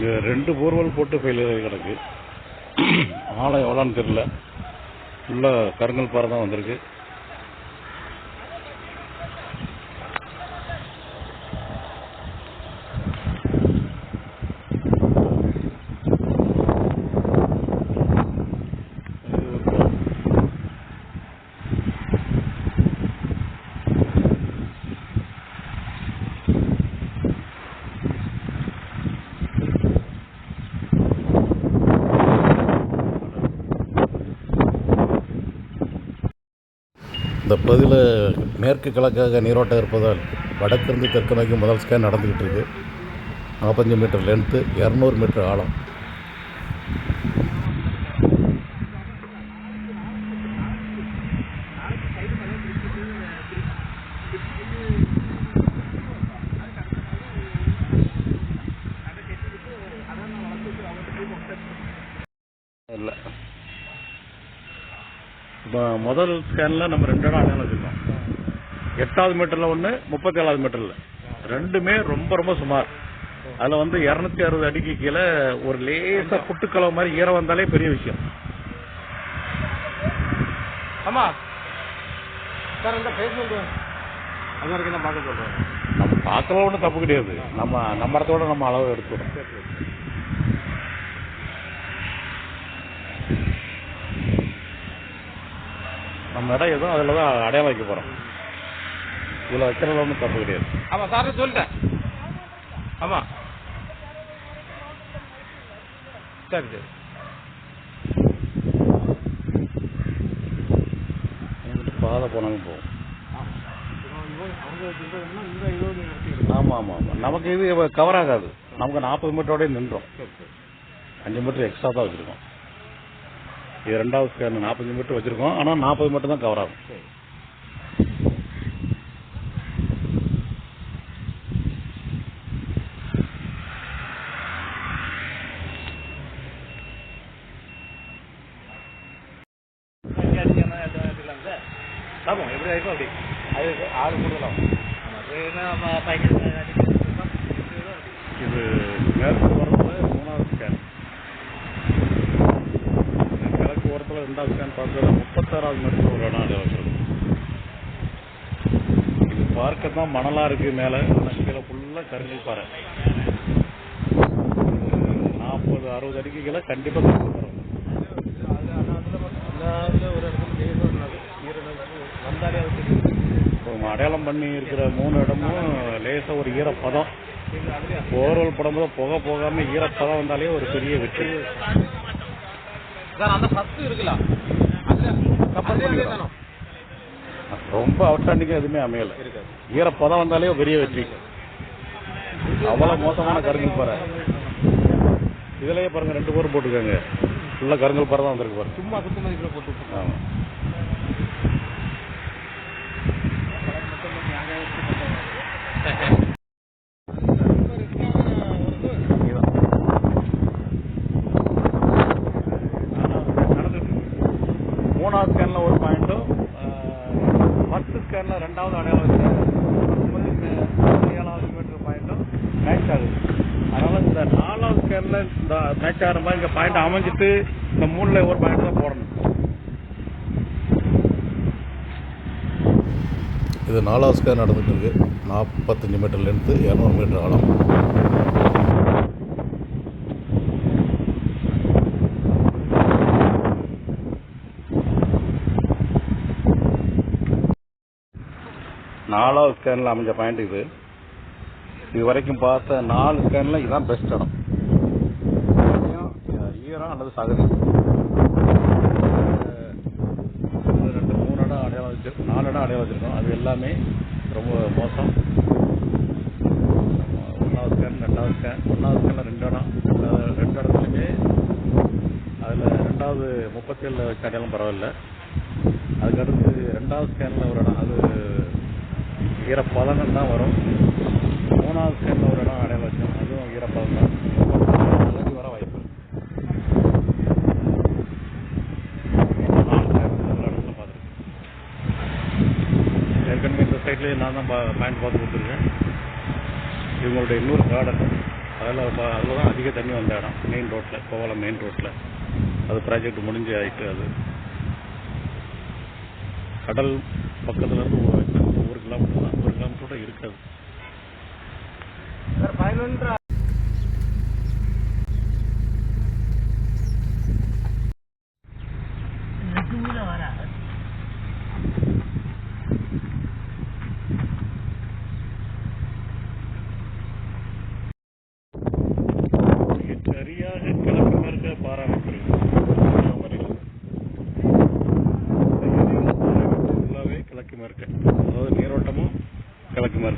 இது ரெண்டு போர்வெல் போட்டு ஃபெயிலியர் கிடக்கு. ஆழம் எவ்வளோன்னு தெரில ஃபுல்லாக கருங்கல் பாறை தான் வந்திருக்கு. இந்த பகுதியில் மேற்கு கிழக்காக நீரோட்டம் இருப்பதால் வடக்கிருந்து தெற்கு நோக்கி முதல் ஸ்கேன் நடந்துக்கிட்டு இருக்குது நாற்பத்தஞ்சு மீட்டர் லென்த்து இரநூறு மீட்டர் ஆழம். முதல் ஸ்கேனில் நம்ம ரெண்டு இடம் அடையாளம் வச்சுருக்கோம். எட்டாவது மீட்டரில் ஒன்று முப்பத்தேழாவது மீட்டரில் ரெண்டுமே ரொம்ப ரொம்ப சுமார். அதில் வந்து இரநூத்தி அறுபது அடிக்கு கீழே ஒரு லேசாக புட்டுக்கலவை மாதிரி ஈரம் வந்தாலே பெரிய விஷயம். ஆமா. சார் இந்த பேஸ்மெண்ட் அங்கே இருக்கு நான் பார்க்க சொல்கிறேன் நம்ம பார்க்கலாம் ஒன்றும் தப்பு கிடையாது. நம்ம நம்ம இடத்தோட நம்ம அளவு எடுத்துக்கிறோம் நம்ம இடம் எதுவும் அதில் தான் அடையாளம் வைக்க போகிறோம் இதில் வைக்கிறதுல ஒன்றும் தப்பு கிடையாது. ஆமாம் சார் சொல்லிட்டேன். ஆமாம் சரி சரி. பாதை போனாலும் போகும் ஆமாம் ஆமாம் ஆமாம் நமக்கு இது கவர் ஆகாது. நமக்கு நாற்பது மீட்டரோடய நின்றோம். அஞ்சு மீட்டர் எக்ஸ்ட்ரா தான் வச்சுருக்கோம். இது ரெண்டாவது ஸ்கேன் நாற்பத்தஞ்சு மீட்டர் வச்சுருக்கோம். ஆனால் நாற்பது மட்டும் தான் கவர் ஆகும். சரி ஆமாம் எப்படி ஆயிருக்கும் அப்படி? அது ஆறு கூடுதலாம் இது மேற்கு ஓரத்தில் மூணாவது ஸ்கேன் கிழக்கு ஸ்கேன் முப்பத்தாறாவது மருத்துவ ஒரு அவசரம் இது பார்க்க தான் மணலாக இருக்குது மேலே. ஆனால் கீழே ஃபுல்லாக கருங்கல் பாறை. நாற்பது அறுபது அடிக்கு கீழே கண்டிப்பாக கருங்கல் ஒரு இடத்துல வந்தாலே அடையாளம் பண்ணி இருக்கிற மூணு இடமும் லேசாக ஒரு ஈரப்பதம். ஓரல் படம் போக போகாமல் ஈரப்பதம் வந்தாலே ஒரு பெரிய வெற்றி. சார் அந்த ஃபஸ்ட்டு இருக்குல்ல. ரொம்ப அவுட்ஸ்டாண்டிங்காக எதுவுமே அமையலை. இருக்காது ஈரப்பதம் வந்தாலே பெரிய வெற்றி. அவ்வளோ மோசமான கருங்கல் பாறை. இதுலயே பாருங்க ரெண்டு பேரும் போட்டுக்கோங்க ஃபுல்லாக கருங்கல் பாறை தான் வந்திருக்கு பாருங்க. சும்மா மதிப்பில் போட்டு ஆமாம் மூணாவது ஸ்கேனில் ஒரு பாயிண்ட்டும் பத்து ஸ்கேனில் ரெண்டாவது அடையாளம் வச்சு ஏழாவது மீட்டர் பாயிண்ட்டும் மேட்ச் ஆகுது. அதனால் இந்த நாலாவது ஸ்கேனில் இந்த மேட்ச் ஆகிற மாதிரி இங்கே பாயிண்ட் அமைஞ்சிட்டு இந்த மூணில் ஒரு பாயிண்ட் தான் போடணும். இது நாலாவது ஸ்கேன் நடந்துட்டு இருக்கு. நாற்பத்தஞ்சு மீட்டர் லென்த்து இரநூறு மீட்டர் ஆழம். நாலாவது ஸ்கேனில் அமைஞ்ச பாயிண்ட் இது. இது வரைக்கும் பார்த்த நாலு ஸ்கேனில் இதுதான் பெஸ்ட் இடம். ஈரம் அல்லது சகதி. ரெண்டு மூணு இடம் அடையாளம் வச்சு நாலு இடம் அடையாளம் வச்சுருக்கோம். அது எல்லாமே ரொம்ப மோசம். ஒன்றாவது ஸ்கேன் ரெண்டாவது ஸ்கேன் ஒன்றாவது ஸ்கேனில் ரெண்டு இடம். ரெண்டு இடத்துலையுமே அதில் ரெண்டாவது முப்பத்தேழு வச்ச அடையாளம் பரவாயில்ல. அதுக்கடுத்து ரெண்டாவது ஸ்கேனில் ஒரு இடம் தான் வரும். மூணாவது சேர்ந்த ஒரு இடம் அடையாளம் வச்சோம் அதுவும் ஈரப்பதம் தான். அழகு வர வாய்ப்பு ஏற்கனவே இந்த சைட்லேயே நான் தான் பாயிண்ட் பார்த்து கொடுத்துருக்கேன். இவங்களுடைய இன்னொரு கார்டன் அதில் அதில் தான் அதிக தண்ணி வந்த இடம். மெயின் ரோட்டில் கோவளம் மெயின் ரோட்டில் அது ப்ராஜெக்ட் முடிஞ்சு ஆகிட்டு அது. கடல் பக்கத்துலேருந்து ஒரு ஒரு கிலோமீட்டர் தான் ஒரு கிலோமீட்டரோட இருக்காது சார் பதினொன்று மிக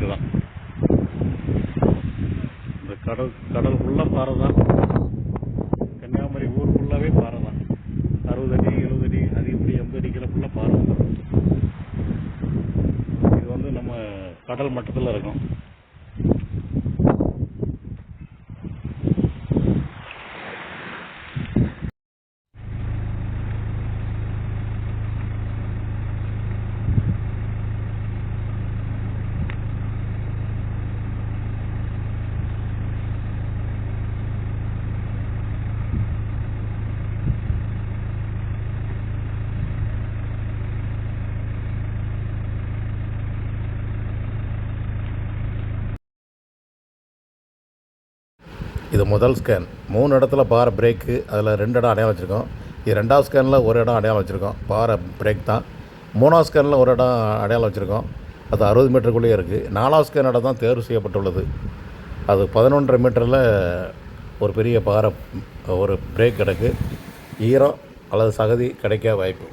இருக்கு தான் இந்த கடல் கடல் ஃபுல்லாக பாறை தான் கன்னியாகுமரி ஊர் ஃபுல்லாகவே பாறை தான் அறுபது அடி எழுபது அடி அதிகப்படி எண்பது அடிக்கில் ஃபுல்லாக பாறை தான். இது வந்து நம்ம கடல் மட்டத்தில் இருக்கும். இது முதல் ஸ்கேன் மூணு இடத்துல பாறை பிரேக்கு அதில் ரெண்டு இடம் அடையாளம் வச்சுருக்கோம். இது ரெண்டாவது ஸ்கேனில் ஒரு இடம் அடையாளம் வச்சுருக்கோம். பாறை பிரேக் தான். மூணாவது ஸ்கேனில் ஒரு இடம் அடையாளம் வச்சுருக்கோம். அது அறுபது மீட்டருக்குள்ளேயே இருக்குது நாலாவது ஸ்கேன் இடம் தான் தேர்வு செய்யப்பட்டுள்ளது. அது பதினொன்றரை மீட்டரில் ஒரு பெரிய பாறை ஒரு பிரேக் கிடக்கு. ஈரம் அல்லது சகதி கிடைக்க வாய்ப்பு.